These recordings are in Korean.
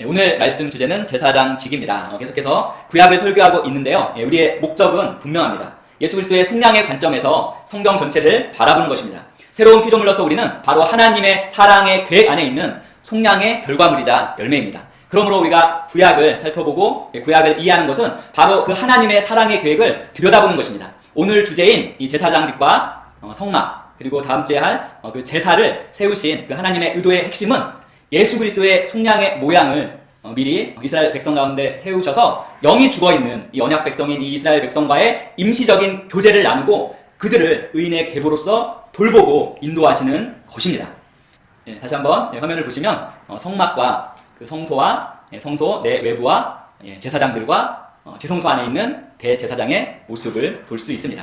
예, 오늘 말씀 주제는 제사장 직입니다. 어, 계속해서 구약을 설교하고 있는데요. 예, 우리의 목적은 분명합니다. 예수 그리스도의 속량의 관점에서 성경 전체를 바라보는 것입니다. 새로운 피조물로서 우리는 바로 하나님의 사랑의 계획 안에 있는 속량의 결과물이자 열매입니다. 그러므로 우리가 구약을 살펴보고 예, 구약을 이해하는 것은 바로 그 하나님의 사랑의 계획을 들여다보는 것입니다. 오늘 주제인 이 제사장직과 어, 성막 그리고 다음 주에 할 그 제사를 세우신 그 하나님의 의도의 핵심은 예수 그리스도의 속량의 모양을 어, 미리 이스라엘 백성 가운데 세우셔서 영이 죽어 있는 이 언약 백성인 이 이스라엘 백성과의 임시적인 교제를 나누고 그들을 의인의 계보로서 돌보고 인도하시는 것입니다. 예, 다시 한번 예, 화면을 보시면 어, 성막과 그 성소와 예, 성소 내 외부와 예, 제사장들과 어, 지성소 안에 있는 대제사장의 모습을 볼 수 있습니다.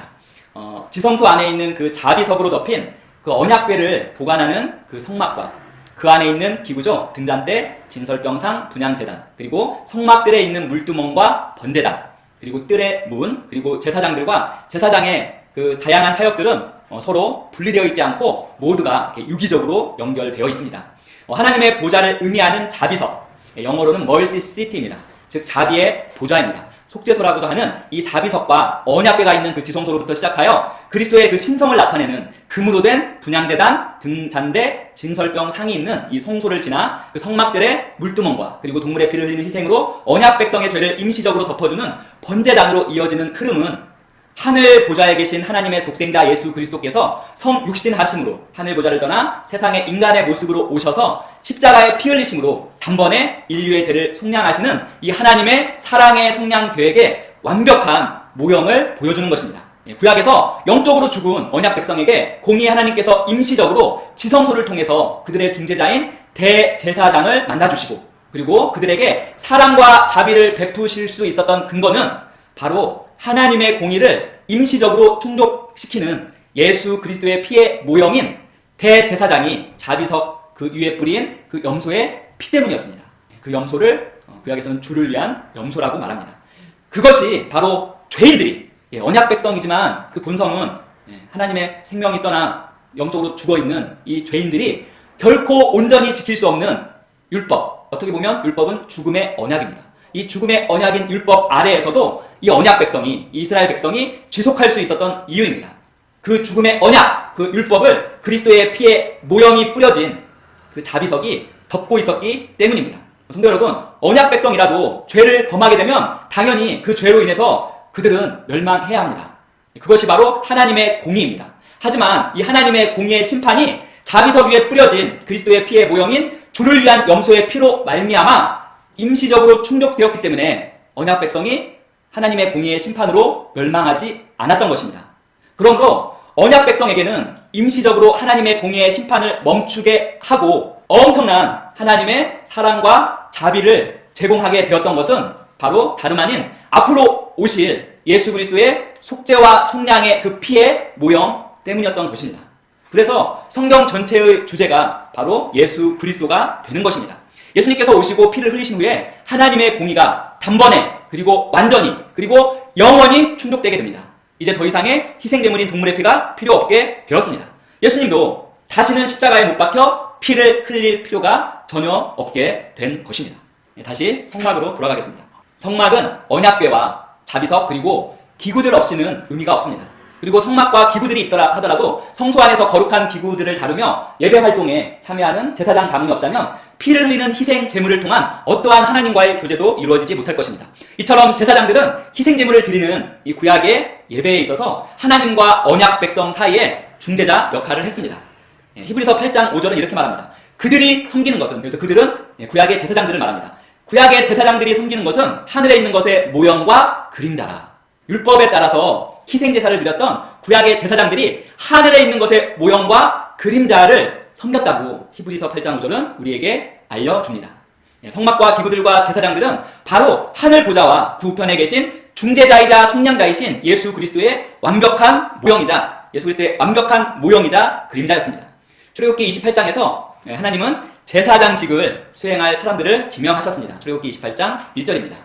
어, 지성소 안에 있는 그 자비석으로 덮인 그 언약궤를 보관하는 그 성막과 그 안에 있는 기구죠 등잔대, 진설병상, 분양재단 그리고 성막들에 있는 물두멍과 번제단 그리고 뜰의 문 그리고 제사장들과 제사장의 그 다양한 사역들은 어, 서로 분리되어 있지 않고 모두가 유기적으로 연결되어 있습니다. 어, 하나님의 보좌를 의미하는 자비석 예, 영어로는 멀시 시티입니다. 즉 자비의 보좌입니다. 속죄소라고도 하는 이 자비석과 언약궤가 있는 그 지성소로부터 시작하여 그리스도의 그 신성을 나타내는 금으로 된 분양재단, 등잔대, 증설병 상이 있는 이 성소를 지나 그 성막들의 물두멍과 그리고 동물의 피를 흘리는 희생으로 언약 백성의 죄를 임시적으로 덮어주는 번제단으로 이어지는 흐름은 하늘 보좌에 계신 하나님의 독생자 예수 그리스도께서 성 육신하심으로 하늘 보좌를 떠나 세상의 인간의 모습으로 오셔서 십자가의 피 흘리심으로 단번에 인류의 죄를 속량하시는 이 하나님의 사랑의 속량 계획의 완벽한 모형을 보여주는 것입니다. 예, 구약에서 영적으로 죽은 언약 백성에게 공의의 하나님께서 임시적으로 지성소를 통해서 그들의 중재자인 대제사장을 만나주시고 그리고 그들에게 사랑과 자비를 베푸실 수 있었던 근거는 바로 하나님의 공의를 임시적으로 충족시키는 예수 그리스도의 피의 모형인 대제사장이 자비석 그 위에 뿌린 그 염소의 피 때문이었습니다. 그 염소를 어, 구약에서는 주를 위한 염소라고 말합니다. 그것이 바로 죄인들이 예, 언약 백성이지만 그 본성은 예, 하나님의 생명이 떠나 영적으로 죽어 있는 이 죄인들이 결코 온전히 지킬 수 없는 율법 어떻게 보면 율법은 죽음의 언약입니다. 이 죽음의 언약인 율법 아래에서도 이 언약 백성이 이스라엘 백성이 지속할 수 있었던 이유입니다. 그 죽음의 언약, 그 율법을 그리스도의 피에 모형이 뿌려진 그 자비석이 덮고 있었기 때문입니다. 성도 여러분, 언약 백성이라도 죄를 범하게 되면 당연히 그 죄로 인해서 그들은 멸망해야 합니다. 그것이 바로 하나님의 공의입니다. 하지만 이 하나님의 공의의 심판이 자비석 위에 뿌려진 그리스도의 피의 모형인 주를 위한 염소의 피로 말미암아 임시적으로 충족되었기 때문에 언약 백성이 하나님의 공의의 심판으로 멸망하지 않았던 것입니다. 그러므로 언약 백성에게는 임시적으로 하나님의 공의의 심판을 멈추게 하고 엄청난 하나님의 사랑과 자비를 제공하게 되었던 것은 바로 다름 아닌 앞으로 오실 예수 그리스도의 속죄와 속량의 그 피의 모형 때문이었던 것입니다. 그래서 성경 전체의 주제가 바로 예수 그리스도가 되는 것입니다. 예수님께서 오시고 피를 흘리신 후에 하나님의 공의가 단번에 그리고 완전히 그리고 영원히 충족되게 됩니다. 이제 더 이상의 희생제물인 동물의 피가 필요 없게 되었습니다. 예수님도 다시는 십자가에 못 박혀 피를 흘릴 필요가 전혀 없게 된 것입니다. 네, 다시 성막으로 돌아가겠습니다. 성막은 언약궤와 자비석 그리고 기구들 없이는 의미가 없습니다. 그리고 성막과 기구들이 있더라 하더라도 성소 안에서 거룩한 기구들을 다루며 예배 활동에 참여하는 제사장 가문이 없다면 피를 흘리는 희생 제물을 통한 어떠한 하나님과의 교제도 이루어지지 못할 것입니다. 이처럼 제사장들은 희생 제물을 드리는 이 구약의 예배에 있어서 하나님과 언약 백성 사이에 중재자 역할을 했습니다. 예, 히브리서 8장 5절은 이렇게 말합니다. 그들이 섬기는 것은 그래서 그들은 예, 구약의 제사장들을 말합니다. 구약의 제사장들이 섬기는 것은 하늘에 있는 것의 모형과 그림자라. 율법에 따라서 희생 제사를 드렸던 구약의 제사장들이 하늘에 있는 것의 모형과 그림자를 섬겼다고 히브리서 8장 5절은 우리에게 알려줍니다. 예, 성막과 기구들과 제사장들은 바로 하늘 보좌와 그 우편에 계신 중재자이자 속량자이신 예수 그리스도의 완벽한 모형이자 예수 그리스도의 완벽한 모형이자 그림자였습니다. 출애굽기 28장에서 예, 하나님은 제사장직을 수행할 사람들을 지명하셨습니다. 출애굽기 28장 1절입니다.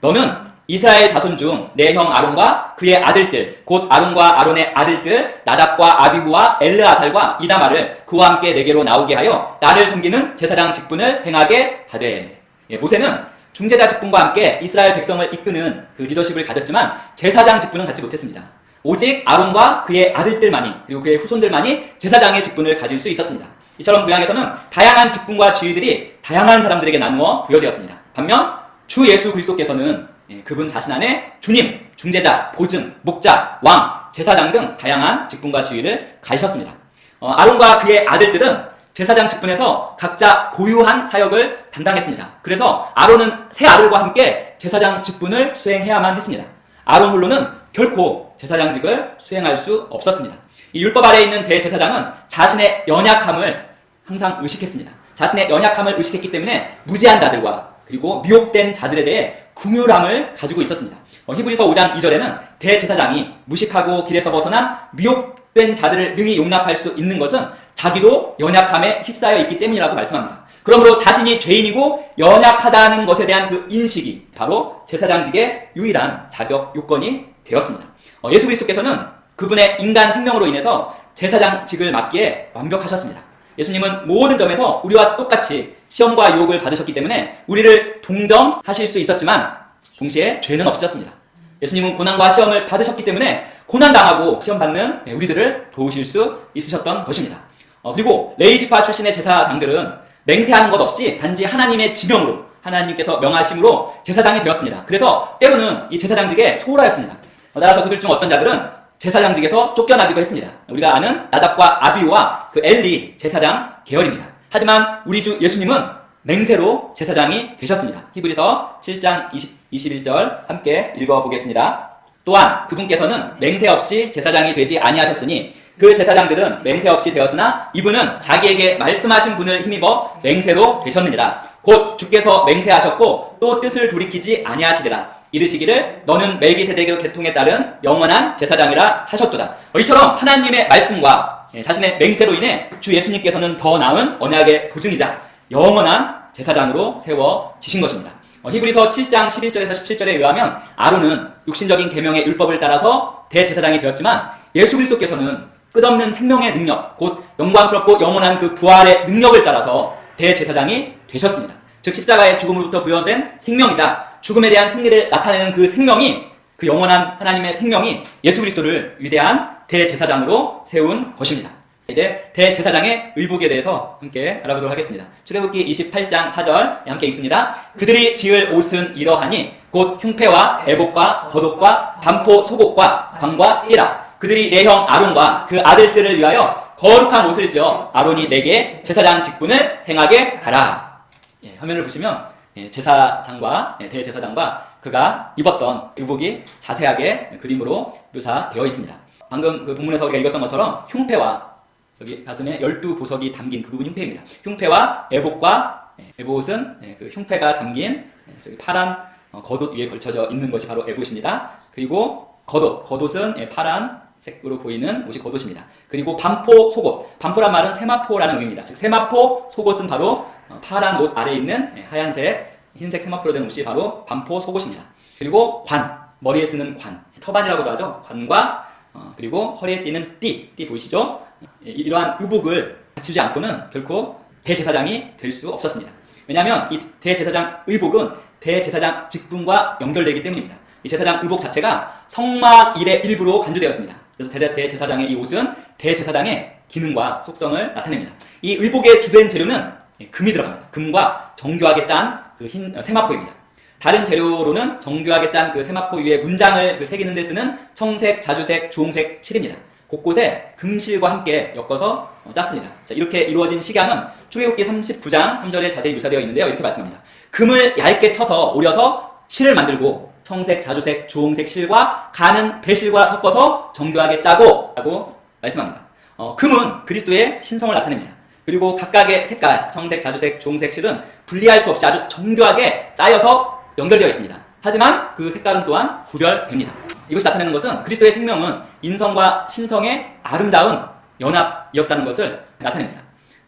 너는 이스라엘 자손 중 내 형 아론과 그의 아들들 곧 아론과 아론의 아들들 나답과 아비후와 엘르아살과 이다마를 그와 함께 내게로 나오게 하여 나를 섬기는 제사장 직분을 행하게 하되 예, 모세는 중재자 직분과 함께 이스라엘 백성을 이끄는 그 리더십을 가졌지만 제사장 직분은 갖지 못했습니다. 오직 아론과 그의 아들들만이 그리고 그의 후손들만이 제사장의 직분을 가질 수 있었습니다. 이처럼 구약에서는 다양한 직분과 지위들이 다양한 사람들에게 나누어 부여되었습니다. 반면 주 예수 그리스도께서는 예, 그분 자신 안에 주님, 중재자, 보증, 목자, 왕, 제사장 등 다양한 직분과 지위를 가지셨습니다. 어, 아론과 그의 아들들은 제사장 직분에서 각자 고유한 사역을 담당했습니다. 그래서 아론은 세 아들과 함께 제사장 직분을 수행해야만 했습니다. 아론 홀로는 결코 제사장직을 수행할 수 없었습니다. 이 율법 아래에 있는 대제사장은 자신의 연약함을 항상 의식했습니다. 자신의 연약함을 의식했기 때문에 무지한 자들과 그리고 미혹된 자들에 대해 궁휼함을 가지고 있었습니다. 어, 히브리서 5장 2절에는 대제사장이 무식하고 길에서 벗어난 미혹된 자들을 능히 용납할 수 있는 것은 자기도 연약함에 휩싸여 있기 때문이라고 말씀합니다. 그러므로 자신이 죄인이고 연약하다는 것에 대한 그 인식이 바로 제사장직의 유일한 자격 요건이 되었습니다. 어, 예수 그리스도께서는 그분의 인간 생명으로 인해서 제사장직을 맡기에 완벽하셨습니다. 예수님은 모든 점에서 우리와 똑같이 시험과 유혹을 받으셨기 때문에 우리를 동정하실 수 있었지만 동시에 죄는 없으셨습니다. 예수님은 고난과 시험을 받으셨기 때문에 고난당하고 시험받는 우리들을 도우실 수 있으셨던 것입니다. 어, 그리고 레이지파 출신의 제사장들은 맹세하는 것 없이 단지 하나님의 지명으로 하나님께서 명하심으로 제사장이 되었습니다. 그래서 때로는 이 제사장직에 소홀하였습니다. 어, 따라서 그들 중 어떤 자들은 제사장직에서 쫓겨나기도 했습니다. 우리가 아는 나답과 아비와 그 엘리 제사장 계열입니다. 하지만 우리 주 예수님은 맹세로 제사장이 되셨습니다. 히브리서 7장 20, 21절 함께 읽어보겠습니다. 또한 그분께서는 맹세 없이 제사장이 되지 아니하셨으니 그 제사장들은 맹세 없이 되었으나 이분은 자기에게 말씀하신 분을 힘입어 맹세로 되셨느니라. 곧 주께서 맹세하셨고 또 뜻을 돌이키지 아니하시리라. 이르시기를 너는 멜기세덱의 계통에 따른 영원한 제사장이라 하셨도다. 어, 이처럼 하나님의 말씀과 예, 자신의 맹세로 인해 주 예수님께서는 더 나은 언약의 보증이자 영원한 제사장으로 세워지신 것입니다. 어, 히브리서 7장 11절에서 17절에 의하면 아론은 육신적인 계명의 율법을 따라서 대제사장이 되었지만 예수 그리스도께서는 끝없는 생명의 능력, 곧 영광스럽고 영원한 그 부활의 능력을 따라서 대제사장이 되셨습니다. 즉 십자가의 죽음으로부터 부여된 생명이자 죽음에 대한 승리를 나타내는 그 생명이 그 영원한 하나님의 생명이 예수 그리스도를 위대한 대제사장으로 세운 것입니다. 이제 대제사장의 의복에 대해서 함께 알아보도록 하겠습니다. 출애굽기 28장 4절 함께 읽습니다. 그들이 지을 옷은 이러하니 곧 흉패와 애복과 겉옷과 반포 속옷과 광과 띠라 그들이 내형 아론과 그 아들들을 위하여 거룩한 옷을 지어 아론이 내게 제사장 직분을 행하게 하라. 예, 화면을 보시면 예, 제사장과 예, 대제사장과 그가 입었던 의복이 자세하게 그림으로 묘사되어 있습니다. 방금 그 본문에서 우리가 읽었던 것처럼 흉패와 저기 가슴에 열두 보석이 담긴 그 부분이 흉패입니다. 흉패와 애복과 예, 애복은 예, 그 흉패가 담긴 예, 저기 파란 어, 겉옷 위에 걸쳐져 있는 것이 바로 애복입니다. 그리고 겉옷, 겉옷은 예, 파란 색으로 보이는 옷이 겉옷입니다. 그리고 반포 속옷, 반포란 말은 세마포라는 의미입니다. 즉 세마포 속옷은 바로 어, 파란 옷 아래에 있는 예, 하얀색, 흰색 세마포로 된 옷이 바로 반포 속옷입니다. 그리고 관, 머리에 쓰는 관, 터반이라고도 하죠. 관과 어, 그리고 허리에 띠는 띠, 띠 보이시죠? 예, 이러한 의복을 갖추지 않고는 결코 대제사장이 될 수 없었습니다. 왜냐하면 이 대제사장 의복은 대제사장 직분과 연결되기 때문입니다. 이 제사장 의복 자체가 성막 일의 일부로 간주되었습니다. 그래서 대- 대제사장의 이 옷은 대제사장의 기능과 속성을 나타냅니다. 이 의복의 주된 재료는 예, 금이 들어갑니다. 금과 정교하게 짠 그 흰 세마포입니다. 다른 재료로는 정교하게 짠 그 세마포 위에 문장을 그 새기는 데 쓰는 청색, 자주색, 주홍색 칠입니다. 곳곳에 금실과 함께 엮어서 어, 짰습니다. 자, 이렇게 이루어진 식양은 출애굽기 39장 3절에 자세히 묘사되어 있는데요. 이렇게 말씀합니다. 금을 얇게 쳐서 오려서 실을 만들고 청색, 자주색, 주홍색 실과 가는 배실과 섞어서 정교하게 짜고 라고 말씀합니다. 어, 금은 그리스도의 신성을 나타냅니다. 그리고 각각의 색깔, 청색, 자주색, 주홍색 실은 분리할 수 없이 아주 정교하게 짜여서 연결되어 있습니다. 하지만 그 색깔은 또한 구별됩니다. 이것이 나타내는 것은 그리스도의 생명은 인성과 신성의 아름다운 연합이었다는 것을 나타냅니다.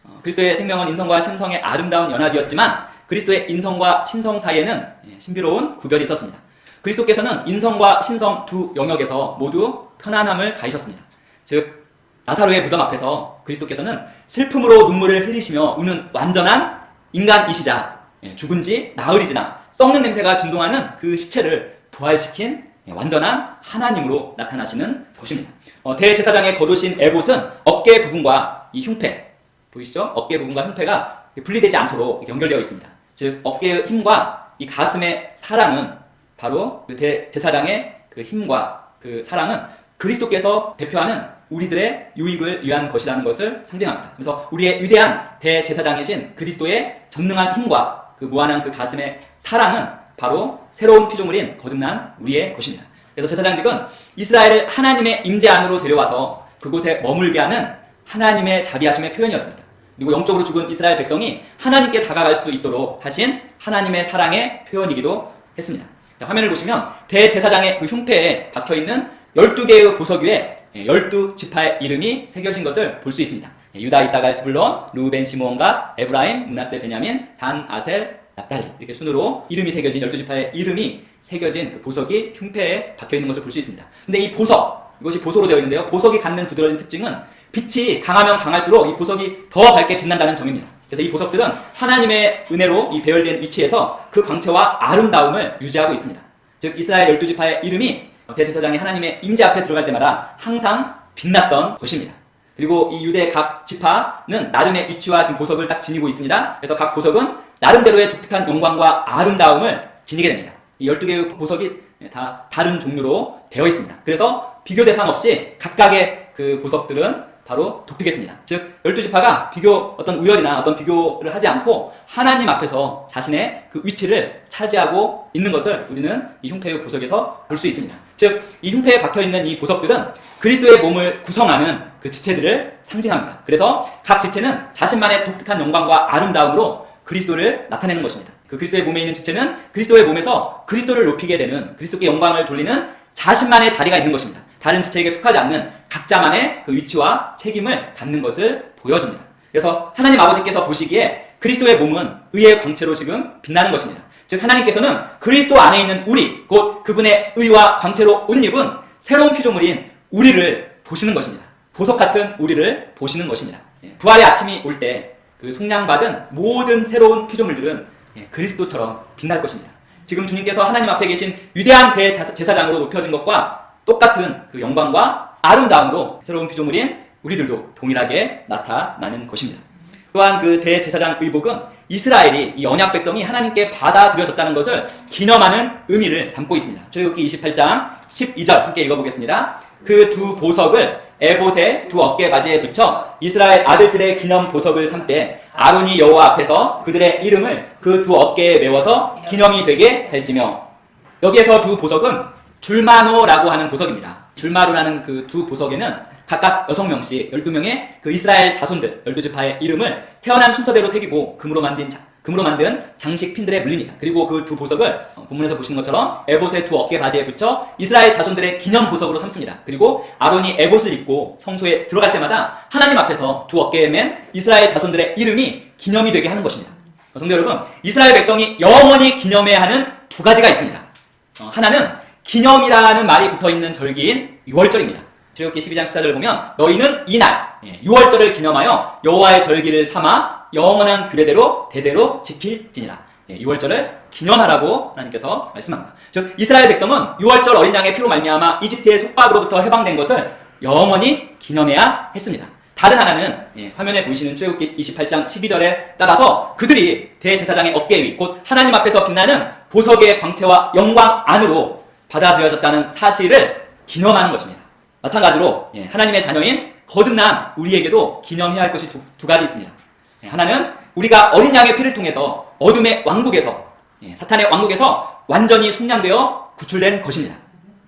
어, 그리스도의 생명은 인성과 신성의 아름다운 연합이었지만 그리스도의 인성과 신성 사이에는 예, 신비로운 구별이 있었습니다. 그리스도께서는 인성과 신성 두 영역에서 모두 편안함을 가지셨습니다. 즉 나사로의 무덤 앞에서 그리스도께서는 슬픔으로 눈물을 흘리시며 우는 완전한 인간이시자 예, 죽은 지 나흘이 지나 썩는 냄새가 진동하는 그 시체를 부활시킨 예, 완전한 하나님으로 나타나시는 것입니다. 어, 대제사장의 겉옷인 에봇은 어깨 부분과 이 흉패 보이시죠? 어깨 부분과 흉패가 분리되지 않도록 연결되어 있습니다. 즉 어깨의 힘과 이 가슴의 사랑은 바로 그 대제사장의 그 힘과 그 사랑은 그리스도께서 대표하는 우리들의 유익을 위한 것이라는 것을 상징합니다. 그래서 우리의 위대한 대제사장이신 그리스도의 전능한 힘과 그 무한한 그 가슴의 사랑은 바로 새로운 피조물인 거듭난 우리의 것입니다. 그래서 제사장직은 이스라엘을 하나님의 임재 안으로 데려와서 그곳에 머물게 하는 하나님의 자비하심의 표현이었습니다. 그리고 영적으로 죽은 이스라엘 백성이 하나님께 다가갈 수 있도록 하신 하나님의 사랑의 표현이기도 했습니다. 자, 화면을 보시면 대제사장의 그 흉패에 박혀 있는 12개의 보석 위에 12지파의 이름이 새겨진 것을 볼 수 있습니다. 예, 유다, 이사갈, 스불론, 루벤, 시므온과 에브라임, 문하세, 베냐민, 단, 아셀, 납달리 이렇게 순으로 이름이 새겨진 12지파의 이름이 새겨진 그 보석이 흉패에 박혀 있는 것을 볼 수 있습니다. 근데 이 보석, 이것이 보소로 되어 있는데요. 보석이 갖는 두드러진 특징은 빛이 강하면 강할수록 이 보석이 더 밝게 빛난다는 점입니다. 그래서 이 보석들은 하나님의 은혜로 이 배열된 위치에서 그 광채와 아름다움을 유지하고 있습니다. 즉 이스라엘 12지파의 이름이 대제사장이 하나님의 임재 앞에 들어갈 때마다 항상 빛났던 것입니다. 그리고 이 유대 각 지파는 나름의 위치와 지금 보석을 딱 지니고 있습니다. 그래서 각 보석은 나름대로의 독특한 영광과 아름다움을 지니게 됩니다. 이 12개의 보석이 다 다른 종류로 되어 있습니다. 그래서 비교 대상 없이 각각의 그 보석들은 바로 독특했습니다. 즉, 12지파가 비교, 어떤 우열이나 어떤 비교를 하지 않고 하나님 앞에서 자신의 그 위치를 차지하고 있는 것을 우리는 이 흉패의 보석에서 볼 수 있습니다. 즉, 이 흉패에 박혀 있는 이 보석들은 그리스도의 몸을 구성하는 그 지체들을 상징합니다. 그래서 각 지체는 자신만의 독특한 영광과 아름다움으로 그리스도를 나타내는 것입니다. 그 그리스도의 몸에 있는 지체는 그리스도의 몸에서 그리스도를 높이게 되는 그리스도께 영광을 돌리는 자신만의 자리가 있는 것입니다. 다른 지체에게 속하지 않는 각자만의 그 위치와 책임을 갖는 것을 보여줍니다. 그래서 하나님 아버지께서 보시기에 그리스도의 몸은 의의 광채로 지금 빛나는 것입니다. 즉 하나님께서는 그리스도 안에 있는 우리, 곧 그분의 의와 광채로 옷 입은 새로운 피조물인 우리를 보시는 것입니다. 보석 같은 우리를 보시는 것입니다. 예, 부활의 아침이 올 때 그 속량받은 모든 새로운 피조물들은 예, 그리스도처럼 빛날 것입니다. 지금 주님께서 하나님 앞에 계신 위대한 대제사장으로 높여진 것과 똑같은 그 영광과 아름다움으로 새로운 피조물인 우리들도 동일하게 나타나는 것입니다. 또한 그 대제사장 의복은 이스라엘이 이 언약 백성이 하나님께 받아들여졌다는 것을 기념하는 의미를 담고 있습니다. 출애굽기 28장 12절 함께 읽어보겠습니다. 그 두 보석을 에봇의 두 어깨바지에 붙여 이스라엘 아들들의 기념 보석을 삼때 아론이 여호와 앞에서 그들의 이름을 그 두 어깨에 메워서 기념이 되게 할지며 여기에서 두 보석은 줄마노라고 하는 보석입니다. 줄마노라는 그 두 보석에는 각각 여섯 명씩 12명의 그 이스라엘 자손들 12지파의 이름을 태어난 순서대로 새기고 금으로 만든 자, 금으로 만든 장식 핀들에 물립니다. 그리고 그 두 보석을 어, 본문에서 보시는 것처럼 에봇의 두 어깨 바지에 붙여 이스라엘 자손들의 기념 보석으로 삼습니다. 그리고 아론이 에봇을 입고 성소에 들어갈 때마다 하나님 앞에서 두 어깨에 맨 이스라엘 자손들의 이름이 기념이 되게 하는 것입니다. 어, 성도 여러분, 이스라엘 백성이 영원히 기념해야 하는 두 가지가 있습니다. 어, 하나는 기념이라는 말이 붙어 있는 절기인 6월절입니다. 출애굽기 12장 14절을 보면 너희는 이날 6월절을 기념하여 여호와의 절기를 삼아 영원한 규례대로 대대로 지킬지니라. 6월절을 기념하라고 하나님께서 말씀합니다. 즉 이스라엘 백성은 6월절 어린 양의 피로 말미암아 이집트의 속박으로부터 해방된 것을 영원히 기념해야 했습니다. 다른 하나는 예, 화면에 보이시는 출애굽기 28장 12절에 따라서 그들이 대제사장의 어깨 위, 곧 하나님 앞에서 빛나는 보석의 광채와 영광 안으로 받아들여졌다는 사실을 기념하는 것입니다. 마찬가지로 예, 하나님의 자녀인 거듭난 우리에게도 기념해야 할 것이 두, 두 가지 있습니다. 예, 하나는 우리가 어린 양의 피를 통해서 어둠의 왕국에서 예, 사탄의 왕국에서 완전히 속량되어 구출된 것입니다.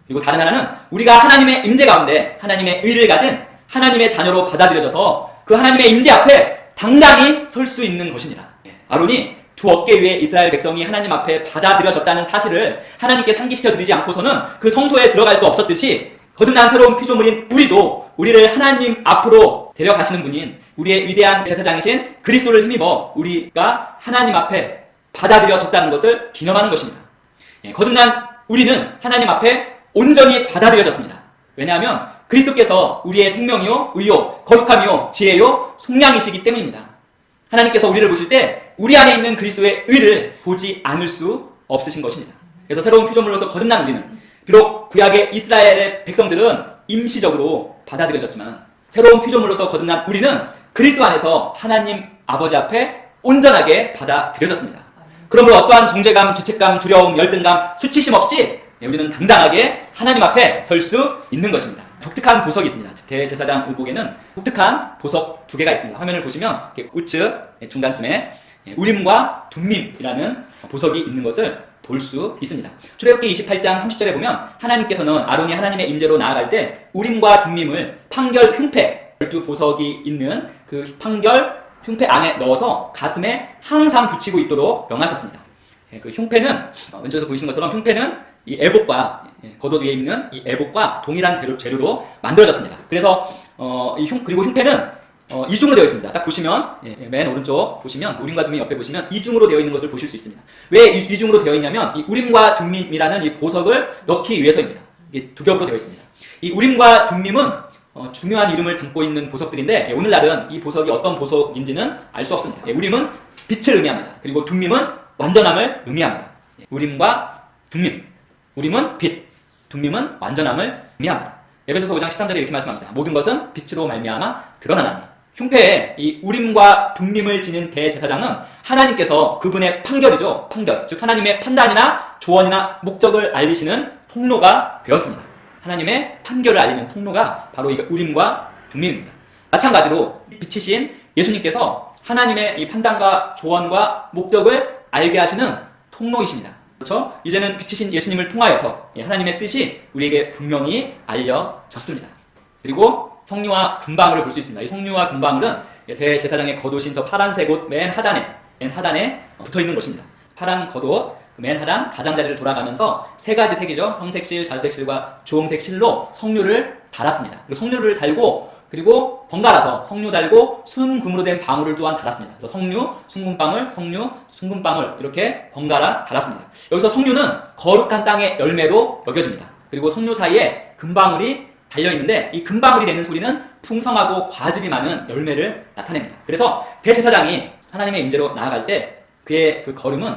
그리고 다른 하나는 우리가 하나님의 임재 가운데 하나님의 의를 가진 하나님의 자녀로 받아들여져서 그 하나님의 임재 앞에 당당히 설 수 있는 것입니다. 아론이 두 어깨 위에 이스라엘 백성이 하나님 앞에 받아들여졌다는 사실을 하나님께 상기시켜 드리지 않고서는 그 성소에 들어갈 수 없었듯이 거듭난 새로운 피조물인 우리도 우리를 하나님 앞으로 데려가시는 분인 우리의 위대한 제사장이신 그리스도를 힘입어 우리가 하나님 앞에 받아들여졌다는 것을 기념하는 것입니다. 예, 거듭난 우리는 하나님 앞에 온전히 받아들여졌습니다. 왜냐하면 그리스도께서 우리의 생명이요, 의요, 거룩함이요, 지혜요, 속량이시기 때문입니다. 하나님께서 우리를 보실 때 우리 안에 있는 그리스도의 의를 보지 않을 수 없으신 것입니다. 그래서 새로운 피조물로서 거듭난 우리는 비록 구약의 이스라엘의 백성들은 임시적으로 받아들여졌지만 새로운 피조물로서 거듭난 우리는 그리스도 안에서 하나님 아버지 앞에 온전하게 받아들여졌습니다. 그러므로 어떠한 정죄감, 죄책감, 두려움, 열등감, 수치심 없이 우리는 당당하게 하나님 앞에 설 수 있는 것입니다. 독특한 보석이 있습니다. 대제사장 의복에는 독특한 보석 두 개가 있습니다. 화면을 보시면 우측 중간쯤에 우림과 둠밈이라는 보석이 있는 것을 볼 수 있습니다. 출애굽기 28장 30절에 보면 하나님께서는 아론이 하나님의 임재로 나아갈 때 우림과 둠밈을 판결 흉패 열두 보석이 있는 그 판결 흉패 안에 넣어서 가슴에 항상 붙이고 있도록 명하셨습니다. 예, 그 흉패는 어, 왼쪽에서 보이시는 것처럼 흉패는 이 애복과 예, 겉옷 위에 있는 이 애복과 동일한 재료, 재료로 만들어졌습니다. 그래서 어, 이 흉, 그리고 흉패는 어, 이중으로 되어 있습니다. 딱 보시면 예, 예, 맨 오른쪽 보시면 우림과 둠밈 옆에 보시면 이중으로 되어 있는 것을 보실 수 있습니다. 왜 이, 이중으로 되어 있냐면 이 우림과 둠밈이라는 이 보석을 넣기 위해서입니다. 이게 두 겹으로 되어 있습니다. 이 우림과 둠밈은 어, 중요한 이름을 담고 있는 보석들인데 예, 오늘날은 이 보석이 어떤 보석인지는 알 수 없습니다. 예, 우림은 빛을 의미합니다. 그리고 둠밈은 완전함을 의미합니다. 예, 우림과 둠밈. 우림은 빛, 둠밈은 완전함을 의미합니다. 에베소서 5장 13절에 이렇게 말씀합니다. 모든 것은 빛으로 말미암아 드러나나니. 흉패에 이 우림과 둠밈을 지닌 대제사장은 하나님께서 그분의 판결이죠. 판결. 즉 하나님의 판단이나 조언이나 목적을 알리시는 통로가 되었습니다. 하나님의 판결을 알리는 통로가 바로 이 우림과 둠밈입니다. 마찬가지로 빛이신 예수님께서 하나님의 이 판단과 조언과 목적을 알게 하시는 통로이십니다. 그렇죠? 이제는 빛이신 예수님을 통하여서 하나님의 뜻이 우리에게 분명히 알려졌습니다. 그리고 성류와 금방울을 볼 수 있습니다. 이 성류와 금방울은 대제사장의 겉옷인 저 파란색 옷 맨 하단에 맨 하단에 붙어 있는 것입니다. 파란 겉옷 그맨 하단 가장자리를 돌아가면서 세 가지 색이죠. 성색실, 자주색실과 주홍색실로 성류를 달았습니다. 그리고 성류를 달고 그리고 번갈아서 성류 달고 순금으로 된 방울을 또한 달았습니다. 그래서 성류, 순금방울, 성류, 순금방울 이렇게 번갈아 달았습니다. 여기서 성류는 거룩한 땅의 열매로 여겨집니다. 그리고 성류 사이에 금방울이 달려 있는데 이 금방울이 내는 소리는 풍성하고 과즙이 많은 열매를 나타냅니다. 그래서 대제사장이 하나님의 임재로 나아갈 때 그의 그 걸음은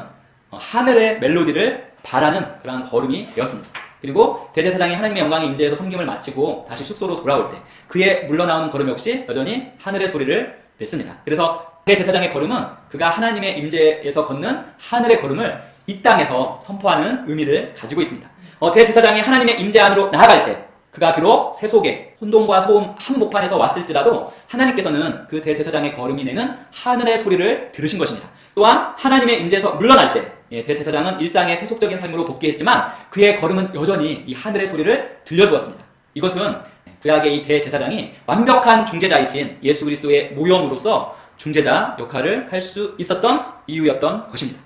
하늘의 멜로디를 바라는 그러한 걸음이 되었습니다. 그리고 대제사장이 하나님의 영광의 임재에서 섬김을 마치고 다시 숙소로 돌아올 때 그의 물러나오는 걸음 역시 여전히 하늘의 소리를 냈습니다. 그래서 대제사장의 걸음은 그가 하나님의 임재에서 걷는 하늘의 걸음을 이 땅에서 선포하는 의미를 가지고 있습니다. 어, 대제사장이 하나님의 임재 안으로 나아갈 때 그가 비록 세속에 혼돈과 소음 한복판에서 왔을지라도 하나님께서는 그 대제사장의 걸음이 내는 하늘의 소리를 들으신 것입니다. 또한 하나님의 임재에서 물러날 때 예, 대제사장은 일상의 세속적인 삶으로 복귀했지만 그의 걸음은 여전히 이 하늘의 소리를 들려주었습니다. 이것은 구약의 이 대제사장이 완벽한 중재자이신 예수 그리스도의 모형으로서 중재자 역할을 할 수 있었던 이유였던 것입니다.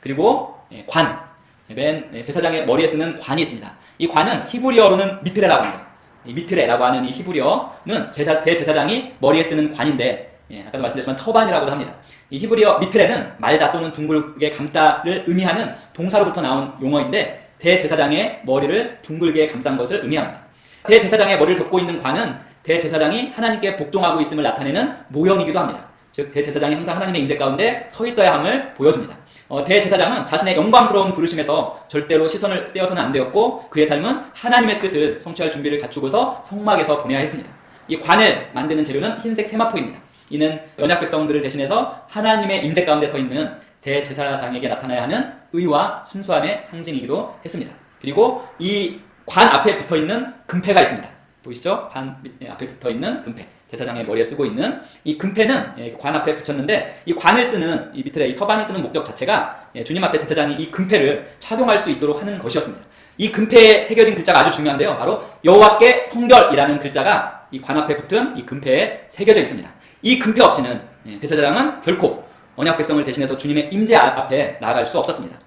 그리고 예, 관, 맨 제사장의 머리에 쓰는 관이 있습니다. 이 관은 히브리어로는 미트레라고 합니다. 이 미트레라고 하는 이 히브리어는 제사, 대제사장이 머리에 쓰는 관인데 예, 아까도 말씀드렸지만 터반이라고도 합니다. 이 히브리어 미트레는 말다 또는 둥글게 감다를 의미하는 동사로부터 나온 용어인데 대제사장의 머리를 둥글게 감싼 것을 의미합니다. 대제사장의 머리를 덮고 있는 관은 대제사장이 하나님께 복종하고 있음을 나타내는 모형이기도 합니다. 즉 대제사장이 항상 하나님의 임재 가운데 서 있어야 함을 보여줍니다. 어, 대제사장은 자신의 영광스러운 부르심에서 절대로 시선을 떼어서는 안 되었고 그의 삶은 하나님의 뜻을 성취할 준비를 갖추고서 성막에서 보내야 했습니다. 이 관을 만드는 재료는 흰색 세마포입니다. 이는 연약 백성들을 대신해서 하나님의 임재 가운데 서 있는 대제사장에게 나타나야 하는 의와 순수함의 상징이기도 했습니다. 그리고 이 관 앞에 붙어 있는 금패가 있습니다. 보이시죠? 관 앞에 붙어 있는 금패. 대사장의 머리에 쓰고 있는 이 금패는 예, 관 앞에 붙였는데 이 관을 쓰는 이 밑에 이 터반을 쓰는 목적 자체가 예, 주님 앞에 대사장이 이 금패를 착용할 수 있도록 하는 것이었습니다. 이 금패에 새겨진 글자가 아주 중요한데요. 바로 여호와께 성결이라는 글자가 이 관 앞에 붙은 이 금패에 새겨져 있습니다. 이 금패 없이는 예, 대사장은 결코 언약 백성을 대신해서 주님의 임재 앞에 나아갈 수 없었습니다.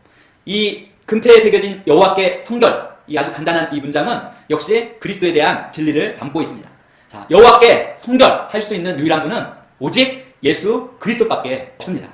이 금패에 새겨진 여호와께 성결 이 아주 간단한 이 문장은 역시 그리스도에 대한 진리를 담고 있습니다. 자, 여호와께 성결할 수 있는 유일한 분은 오직 예수 그리스도밖에 없습니다.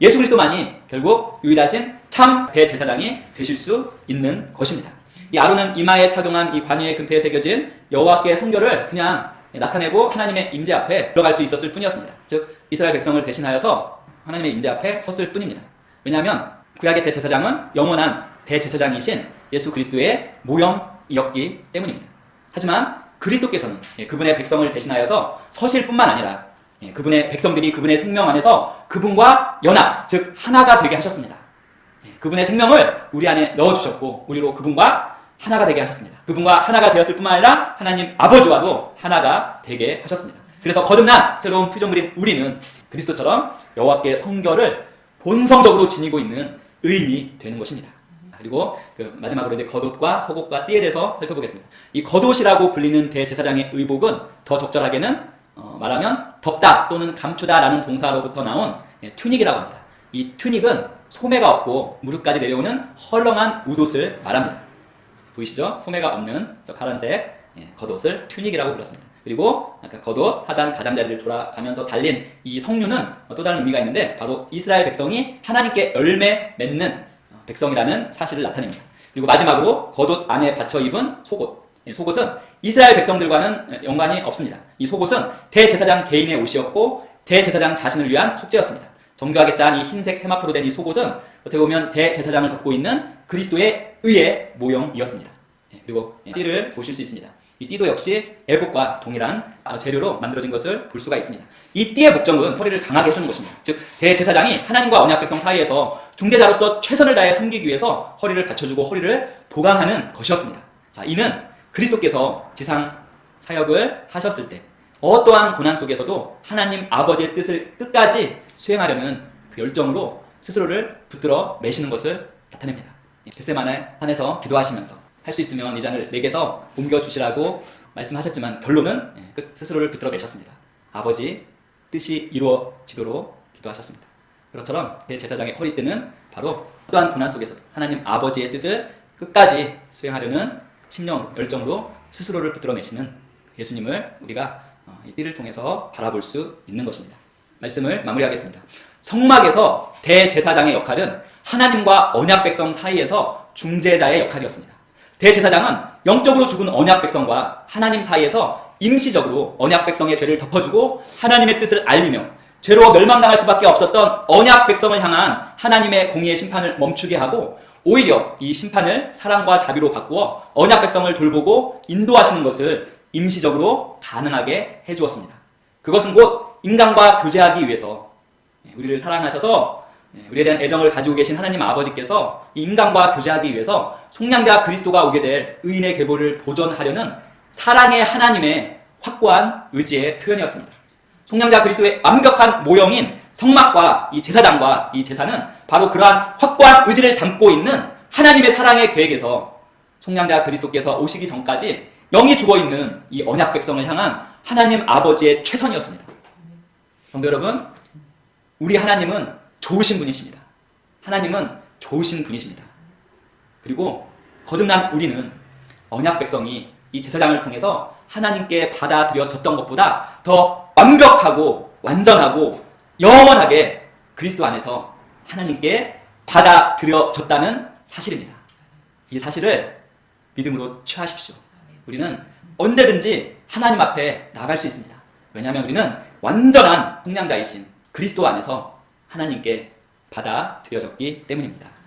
예수 그리스도만이 결국 유일하신 참 대제사장이 되실 수 있는 것입니다. 이 아론은 이마에 착용한 이 관유의 금패에 새겨진 여호와께 성결을 그냥 나타내고 하나님의 임재 앞에 들어갈 수 있었을 뿐이었습니다. 즉 이스라엘 백성을 대신하여서 하나님의 임재 앞에 섰을 뿐입니다. 왜냐하면 구약의 대제사장은 영원한 대제사장이신 예수 그리스도의 모형이었기 때문입니다. 하지만 그리스도께서는 예, 그분의 백성을 대신하여서 서실 뿐만 아니라 예, 그분의 백성들이 그분의 생명 안에서 그분과 연합, 즉 하나가 되게 하셨습니다. 예, 그분의 생명을 우리 안에 넣어주셨고 우리로 그분과 하나가 되게 하셨습니다. 그분과 하나가 되었을 뿐만 아니라 하나님 아버지와도 하나가 되게 하셨습니다. 그래서 거듭난 새로운 피조물인 우리는 그리스도처럼 여호와께 성결을 본성적으로 지니고 있는 의인이 되는 것입니다. 그리고 그 마지막으로 이제 겉옷과 속옷과 띠에 대해서 살펴보겠습니다. 이 겉옷이라고 불리는 대제사장의 의복은 더 적절하게는 어, 말하면 덮다 또는 감추다라는 동사로부터 나온 예, 튜닉이라고 합니다. 이 튜닉은 소매가 없고 무릎까지 내려오는 헐렁한 웃옷을 말합니다. 보이시죠? 소매가 없는 저 파란색 예, 겉옷을 튜닉이라고 불렀습니다. 그리고 아까 겉옷 하단 가장자리를 돌아가면서 달린 이 성류는 또 다른 의미가 있는데 바로 이스라엘 백성이 하나님께 열매 맺는 어, 백성이라는 사실을 나타냅니다. 그리고 마지막으로 겉옷 안에 받쳐 입은 속옷. 예, 속옷은 이스라엘 백성들과는 연관이 없습니다. 이 속옷은 대제사장 개인의 옷이었고 대제사장 자신을 위한 속죄였습니다. 정교하게 짠 이 흰색 세마포로 된 이 속옷은 어떻게 보면 대제사장을 덮고 있는 그리스도의 의의 모형이었습니다. 예, 그리고 예, 띠를 보실 수 있습니다. 이 띠도 역시 애복과 동일한 아, 재료로 만들어진 것을 볼 수가 있습니다. 이 띠의 목적은 허리를 강하게 해주는 것입니다. 즉 대제사장이 하나님과 언약 백성 사이에서 중재자로서 최선을 다해 섬기기 위해서 허리를 받쳐주고 허리를 보강하는 것이었습니다. 자, 이는 그리스도께서 지상 사역을 하셨을 때 어떠한 고난 속에서도 하나님 아버지의 뜻을 끝까지 수행하려는 그 열정으로 스스로를 붙들어 매시는 것을 나타냅니다. 겟세마네 산에서 기도하시면서 할 수 있으면 이 잔을 내게서 옮겨 주시라고 말씀하셨지만 결론은 예, 끝 스스로를 붙들어 매셨습니다. 아버지 뜻이 이루어지도록 기도하셨습니다. 그것처럼 대제사장의 허리띠는 바로 또한 고난 속에서 하나님 아버지의 뜻을 끝까지 수행하려는 심령 열정으로 스스로를 붙들어 매시는 예수님을 우리가 어, 이 띠를 통해서 바라볼 수 있는 것입니다. 말씀을 마무리하겠습니다. 성막에서 대제사장의 역할은 하나님과 언약 백성 사이에서 중재자의 역할이었습니다. 대제사장은 영적으로 죽은 언약 백성과 하나님 사이에서 임시적으로 언약 백성의 죄를 덮어주고 하나님의 뜻을 알리며 죄로 멸망당할 수밖에 없었던 언약 백성을 향한 하나님의 공의의 심판을 멈추게 하고 오히려 이 심판을 사랑과 자비로 바꾸어 언약 백성을 돌보고 인도하시는 것을 임시적으로 가능하게 해주었습니다. 그것은 곧 인간과 교제하기 위해서 예, 우리를 사랑하셔서 예, 우리에 대한 애정을 가지고 계신 하나님 아버지께서 이 인간과 교제하기 위해서 속량자 그리스도가 오게 될 의인의 계보를 보존하려는 사랑의 하나님의 확고한 의지의 표현이었습니다. 속량자 그리스도의 완벽한 모형인 성막과 이 제사장과 이 제사는 바로 그러한 확고한 의지를 담고 있는 하나님의 사랑의 계획에서 속량자 그리스도께서 오시기 전까지 영이 죽어 있는 이 언약 백성을 향한 하나님 아버지의 최선이었습니다. 성도 여러분, 우리 하나님은 좋으신 분이십니다. 하나님은 좋으신 분이십니다. 그리고 거듭난 우리는 언약 백성이 이 제사장을 통해서 하나님께 받아들여졌던 것보다 더 완벽하고 완전하고 영원하게 그리스도 안에서 하나님께 받아들여졌다는 사실입니다. 이 사실을 믿음으로 취하십시오. 우리는 언제든지 하나님 앞에 나갈 수 있습니다. 왜냐하면 우리는 완전한 홍량자이신 그리스도 안에서 하나님께 받아 들여졌기 때문입니다.